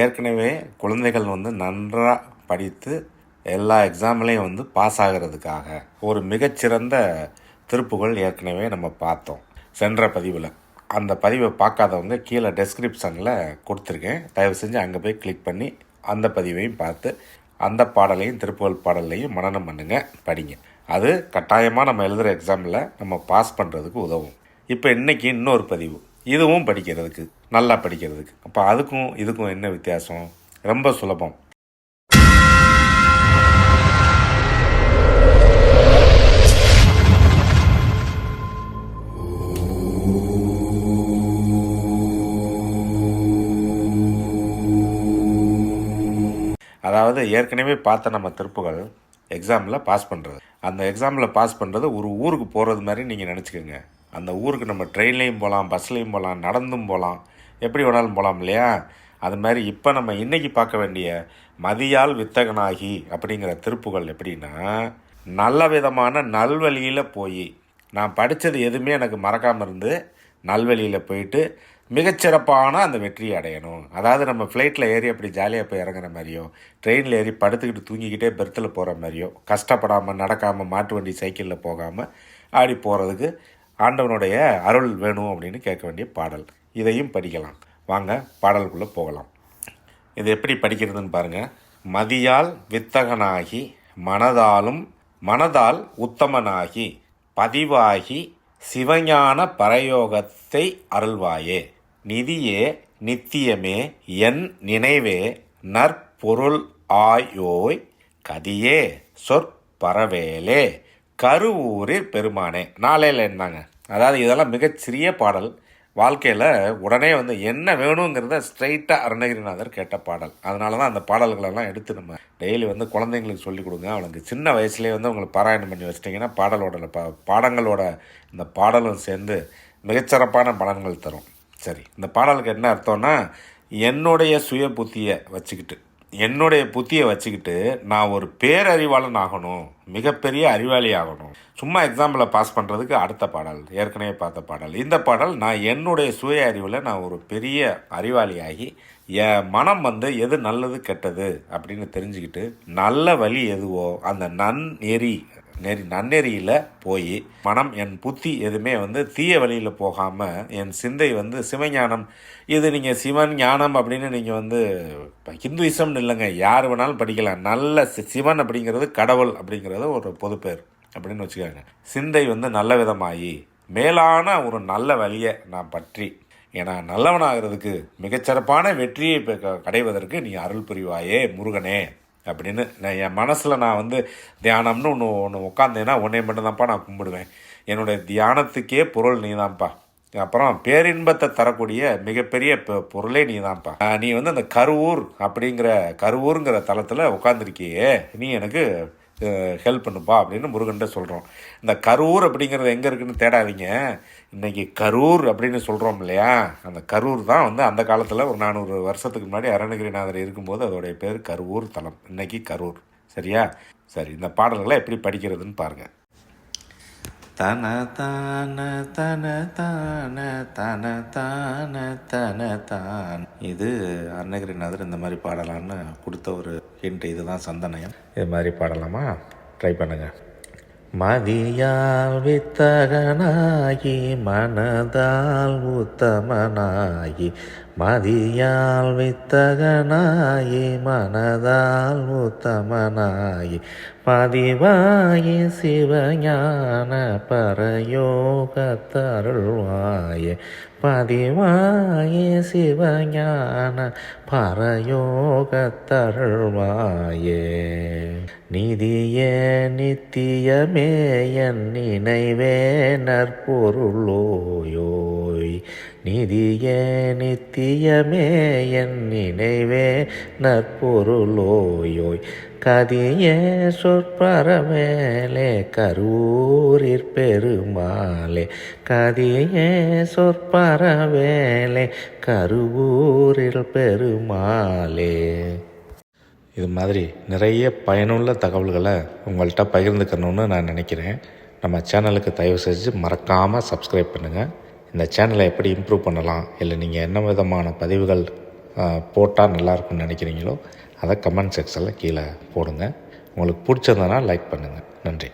ஏற்கனவே குழந்தைகள் வந்து நன்றாக படித்து எல்லா எக்ஸாம்லேயும் வந்து பாஸ் ஆகிறதுக்காக ஒரு மிகச்சிறந்த திருப்புகள் ஏற்கனவே நம்ம பார்த்தோம். சென்ற பதிவில். அந்த பதிவை பார்க்காதவங்க கீழே டெஸ்கிரிப்ஷனில் கொடுத்துருக்கேன். தயவு செஞ்சு அங்கே போய் கிளிக் பண்ணி அந்த பதிவையும் பார்த்து அந்த பாடலையும் திருப்புகழ் பாடலையும் மனனம் பண்ணுங்க படிங்க. அது கட்டாயமாக நம்ம எழுதுகிற எக்ஸாமில் நம்ம பாஸ் பண்ணுறதுக்கு உதவும். இப்போ இன்றைக்கி இன்னொரு பதிவு. இதுவும் படிக்கிறதுக்கு நல்லா படிக்கிறதுக்கு. அப்போ அதுக்கும் இதுக்கும் என்ன வித்தியாசம்? ரொம்ப சுலபம். அதாவது ஏற்கனவே பார்த்த நம்ம திருப்புகள் எக்ஸாமில் பாஸ் பண்ணுறது அந்த எக்ஸாமில் பாஸ் பண்ணுறது ஒரு ஊருக்கு போகிறது மாதிரி நீங்கள் நினச்சிக்கோங்க. அந்த ஊருக்கு நம்ம ட்ரெயின்லேயும் போகலாம் பஸ்லேயும் போகலாம் நடந்தும் போகலாம் எப்படி வேணாலும் போகலாம் இல்லையா? அது மாதிரி இப்போ நம்ம இன்றைக்கி பார்க்க வேண்டிய மதியால் வித்தகனாகி அப்படிங்கிற திருப்புகள் எப்படின்னா நல்ல விதமான நல்வழியில் போய் நான் படித்தது எதுவுமே எனக்கு மறக்காமல் இருந்து நல்வழியில் போயிட்டு மிகச்சிறப்பான அந்த வெற்றியை அடையணும். அதாவது நம்ம ஃப்ளைட்டில் ஏறி அப்படி ஜாலியாக போய் இறங்குற மாதிரியோ ட்ரெயினில் ஏறி படுத்துக்கிட்டு தூங்கிக்கிட்டே பெர்த்தில் போகிற மாதிரியோ கஷ்டப்படாமல் நடக்காமல் மாட்டு வண்டி சைக்கிளில் போகாமல் ஆடி போகிறதுக்கு ஆண்டவனுடைய அருள் வேணும் அப்படின்னு கேட்க வேண்டிய பாடல். இதையும் படிக்கலாம். வாங்க பாடலுக்குள்ளே போகலாம். இது எப்படி படிக்கிறதுன்னு பாருங்கள் மதியால் வித்தகனாகி மனதாலும் மனதால் உத்தமனாகி பதிவாகி சிவஞான பரயோகத்தை அருள்வாயே. நிதியே நித்தியமே என் நினைவே நற்பொருள் ஆயோய் கதியே சொற்பரவேலே கருவூரில் பெருமானே. நாளையில் என்னங்க அதாவது இதெல்லாம் மிகச்சிறிய பாடல். வாழ்க்கையில் உடனே வந்து என்ன வேணுங்கிறத ஸ்ட்ரைட்டாக அருணகிரிநாதர் கேட்ட பாடல். அதனால தான் அந்த பாடல்களெல்லாம் எடுத்து நம்ம டெய்லி வந்து குழந்தைங்களுக்கு சொல்லிக் கொடுங்க. அவங்களுக்கு சின்ன வயசுலேயே வந்து உங்களுக்கு பாராயணம் பண்ணி வச்சிட்டிங்கன்னா பாடலோட பா பாடங்களோட இந்த பாடலும் சேர்ந்து மிகச்சிறப்பான பலன்கள் தரும். சரி இந்த பாடலுக்கு என்ன அர்த்தம்னா என்னுடைய சுய புத்தியை வச்சுக்கிட்டு. என்னுடைய புத்தியை வச்சுக்கிட்டு நான் ஒரு பேரறிவாளன் ஆகணும் மிகப்பெரிய அறிவாளி ஆகணும். சும்மா எக்ஸாம்பிளை பாஸ் பண்ணுறதுக்கு அடுத்த பாடல் ஏற்கனவே பார்த்த பாடல். இந்த பாடல் நான் என்னுடைய சுய அறிவில் நான் ஒரு பெரிய அறிவாளியாகி என் மனம் வந்து எது நல்லது கெட்டது அப்படின்னு தெரிஞ்சுக்கிட்டு நல்ல வழி எதுவோ அந்த நன் நெறி நெறி நன்னெறியில் போய் மனம் என் புத்தி எதுவுமே வந்து தீய வழியில் போகாமல் என் சிந்தை வந்து சிவஞானம். இது நீங்கள் சிவன் ஞானம் அப்படின்னு நீங்கள் வந்து இப்போ ஹிந்துயிசம்னு இல்லைங்க யார் வேணாலும் படிக்கலாம். நல்ல சி- சிவன் அப்படிங்கிறது கடவுள் அப்படிங்கிறது ஒரு பொது பேர் அப்படின்னு வச்சுக்கோங்க. சிந்தை வந்து நல்ல விதமாகி மேலான ஒரு நல்ல வழியை நான் பற்றி. ஏன்னா நல்லவனாகிறதுக்கு மிகச்சிறப்பான வெற்றியை கடைவதற்கு க- நீ அருள் புரிவாயே முருகனே. அப்படின்னு நான் என் மனசில் நான் வந்து தியானம்னு ஒன்று ஒன்று உட்காந்தேன்னா உன்னை மட்டும்தான்ப்பா நான் கும்பிடுவேன். என்னுடைய தியானத்துக்கே பொருள் நீதான்ப்பா. அப்புறம் பேரின்பத்தை தரக்கூடிய மிகப்பெரிய பொருளே நீதான்ப்பா. தான்ப்பா நீ வந்து அந்த கருவூர் அப்படிங்கிற கருவூருங்கிற தளத்தில் உட்காந்துருக்கியே நீ எனக்கு ஹெல்ப் பண்ணுப்பா அப்படின்னு முருகன்ட்ட சொல்கிறோம் இந்த கரூர் அப்படிங்கிறது எங்கே இருக்குதுன்னு தேடாதீங்க. இன்னைக்கு கரூர் அப்படின்னு சொல்கிறோம் இல்லையா? அந்த கரூர் தான் வந்து அந்த காலத்தில் ஒரு நானூறு வருஷத்துக்கு முன்னாடி அருணகிரிநாதர் இருக்கும்போது அதோடைய பேர் கரூர் தலம். இன்னைக்கு கரூர். சரியா? சரி இந்த பாடல்களை எப்படி படிக்கிறதுன்னு பாருங்கள் தன தான தன தான தன தான தன தான். இது அருணகிரிநாதர் இந்த மாதிரி பாடலான்னு கொடுத்த ஒரு ஹிண்ட் இதுதான் சந்தனயம். இது மாதிரி பாடலாமா? ட்ரை பண்ணுங்க. மதியால் வித்தகனாகி மனதால் உத்தமனாகி மதியால் வித்தகனாயே மனதால் உத்தமனாயே. பதிவாயி சிவஞான பரயோகத்தருள்வாயே. பதிவாயே சிவஞான பரயோகத்தருள்வாயே. நிதியே நித்தியமே என் நினைவே நற்பொருளோயோய் நிதிய நித்தியமே என் நினைவே நற்பொருளோயோய். கதிய சொற்பரமேலே கரூரிற் பெருமாளே. கதிய சொற்பரவேலே கருவூரில் பெருமாளே. இது மாதிரி நிறைய பயனுள்ள தகவல்களை உங்கள்கிட்ட பகிர்ந்துக்கணும்னு நான் நினைக்கிறேன். நம்ம சேனலுக்கு தயவு செஞ்சு மறக்காமல் சப்ஸ்கிரைப் பண்ணுங்கள் இந்த சேனலை எப்படி இம்ப்ரூவ் பண்ணலாம்? இல்லை நீங்கள் என்ன விதமான பதிவுகள் போட்டால் நல்லாயிருக்கும்னு நினைக்கிறீங்களோ அதை கமெண்ட் செக்ஷனில் கீழே போடுங்க. உங்களுக்கு பிடிச்சிருந்தனா லைக் பண்ணுங்கள் நன்றி.